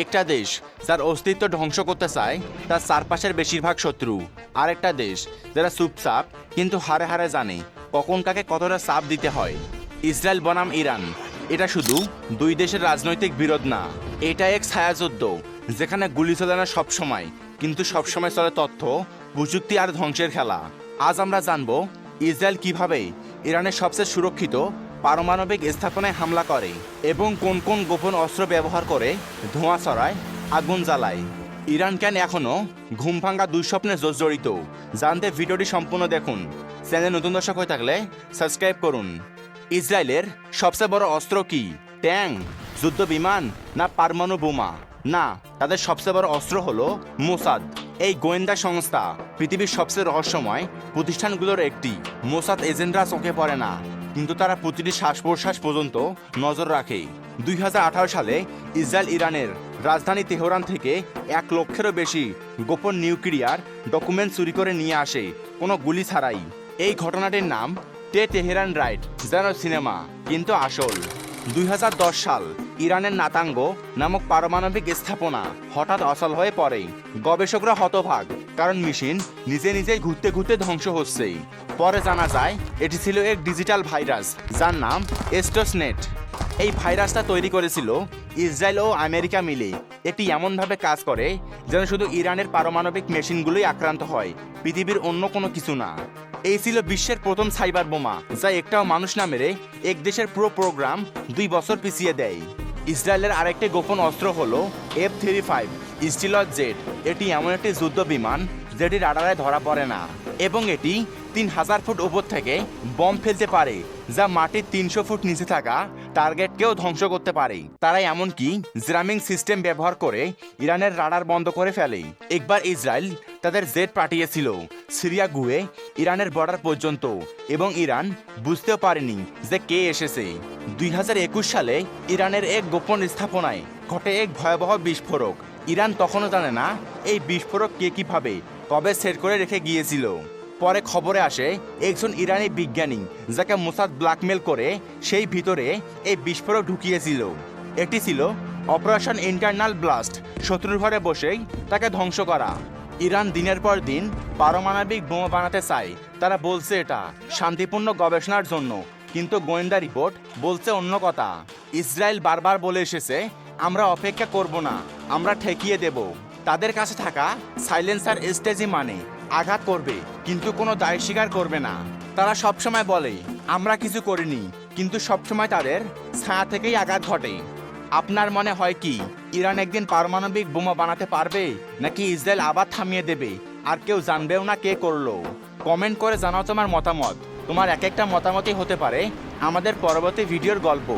একটা দেশ যার অস্তিত্ব ধ্বংস করতে চায়, তার চারপাশের বেশিরভাগ শত্রু। আরেকটা দেশ যারা চুপচাপ, কিন্তু হারে হারে জানে কখন কাকে কতটা চাপ দিতে হয়। ইসরায়েল বনাম ইরান। এটা শুধু দুই দেশের রাজনৈতিক বিরোধ না, এটা এক ছায়াযুদ্ধ, যেখানে গুলি চলে না সবসময় কিন্তু সবসময় চলে তথ্য, প্রযুক্তি আর ধ্বংসের খেলা। আজ আমরা জানব ইসরায়েল কীভাবে ইরানের সবচেয়ে সুরক্ষিত পারমাণবিক স্থাপনায় হামলা করে এবং কোন কোন গোপন অস্ত্র ব্যবহার করে ধোঁয়া ছড়ায়, আগুন জ্বালায়। ইরান কেন এখনও ঘুম ভাঙ্গা দুঃস্বপ্নে জর্জরিত জানতে ভিডিওটি সম্পূর্ণ দেখুন। চ্যানেল নতুন দর্শক হয়ে থাকলে সাবস্ক্রাইব করুন। ইসরায়েলের সবচেয়ে বড় অস্ত্র কি? ট্যাঙ্ক যুদ্ধ বিমান না পারমাণু বোমা? না, তাদের সবচেয়ে বড় অস্ত্র হলো মোসাদ। এই গোয়েন্দা সংস্থা পৃথিবীর সবচেয়ে রহস্যময় প্রতিষ্ঠানগুলোর একটি। মোসাদ এজেন্টরা চোখে পড়ে না। কিন্তু তারা প্রতিটি শ্বাস প্রশ্বাস পর্যন্ত নজর রাখে দুই সালে ইসরায়েল ইরানের রাজধানী তেহরান থেকে এক লক্ষেরও বেশি গোপন নিউক্লিয়ার ডকুমেন্ট চুরি করে নিয়ে আসে, কোনো গুলি ছাড়াই। এই ঘটনাটির নাম টে তেহরান রাইট যেন সিনেমা, কিন্তু আসল। দুই হাজার দশ সাল ইরানের নাতাঙ্গ নামক পারমাণবিক স্থাপনা হঠাৎ অচল হয়ে পড়ে। গবেষকরা হতভাগ, কারণ মেশিন নিজে নিজেই ঘুরতে ঘুরতে ধ্বংস হচ্ছে। পরে জানা যায়, এটি ছিল এক ডিজিটাল ভাইরাস, যার নাম এস্টোসনেট এই ভাইরাসটা তৈরি করেছিল ইসরায়েল ও আমেরিকা মিলে। এটি এমনভাবে কাজ করে যেন শুধু ইরানের পারমাণবিক মেশিনগুলোই আক্রান্ত হয়, পৃথিবীর অন্য কোনো কিছু না। এই ছিল বিশ্বের প্রথম সাইবার বোমা, যা একটাও মানুষ না মেরে এক দেশের পুরো প্রোগ্রাম দুই বছর পিছিয়ে দেয়। ইসরায়েলের আরেকটি গোপন অস্ত্র হলো এফ থ্রি ফাইভ স্টিলর জেট এটি এমন একটি যুদ্ধ বিমান যেটি রাডারে ধরা পড়ে না, এবং এটি তিন হাজার ফুট উপর থেকে বম ফেলতে পারে, যা মাটির তিনশো ফুট নিচে থাকা টার্গেটকেও ধ্বংস করতে পারে। তারা এমনকি জামিং সিস্টেম ব্যবহার করে ইরানের রাডার বন্ধ করে ফেলে। একবার ইসরায়েল তাদের জেট পাঠিয়েছিল, সিরিয়া গুয়ে ইরানের বর্ডার পর্যন্ত এবং ইরান বুঝতেও পারেনি যে কে এসেছে। দুই হাজার একুশ সালে ইরানের এক গোপন স্থাপনায় ঘটে এক ভয়াবহ বিস্ফোরক। ইরান তখনও জানে না এই বিস্ফোরক কে কীভাবে কবে সেট করে রেখে গিয়েছিল। পরে খবরে আসে, একজন ইরানি বিজ্ঞানী যাকে মোসাদ ব্ল্যাকমেল করে সেই ভিতরে এই বিস্ফোরক ঢুকিয়েছিল। এটি ছিল অপারেশন ইন্টারনাল ব্লাস্ট। শত্রুর ঘরে বসেই তাকে ধ্বংস করা। ইরান দিনের পর দিন পারমাণবিক বোমা বানাতে চায়। তারা বলছে এটা শান্তিপূর্ণ গবেষণার জন্য, কিন্তু গোয়েন্দা রিপোর্ট বলছে অন্য কথা। ইসরায়েল বারবার বলে এসেছে, আমরা অপেক্ষা করব না, আমরা ঠেকিয়ে দেব। তাদের কাছে থাকা সাইলেন্সার স্টেজি মানে আঘাত করবে, কিন্তু কোনো দায় স্বীকার করবে না। তারা সবসময় বলে, আমরা কিছু করিনি, কিন্তু সবসময় তাদের ছায়া থেকেই আঘাত ঘটে। আপনার মনে হয় কি? ইরান একদিন পারমাণবিক বোমা বানাতে পারবে নাকি ইসরায়েল আবার থামিয়ে দেবে? আর কেউ জানবেও না কে করল। কমেন্ট করে জানাও তোমার মতামত। তোমার এক একটা মতামতই হতে পারে আমাদের পরবর্তী ভিডিওর গল্প।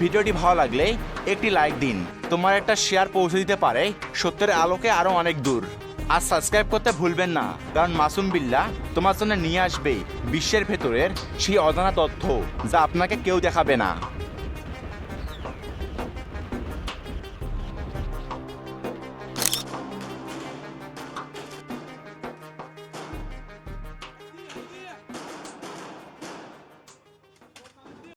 ভিডিওটি ভালো লাগলে একটি লাইক দিন। তোমার একটা শেয়ার পৌঁছে দিতে পারে সত্যের আলোকে আরও অনেক দূর। আর সাবস্ক্রাইব করতে ভুলবেন না, কারণ মাসুম বিল্লা তোমার জন্য নিয়ে আসবে বিশ্বের ভেতরের সেই অজানা তথ্য যা আপনাকে কেউ দেখাবে না।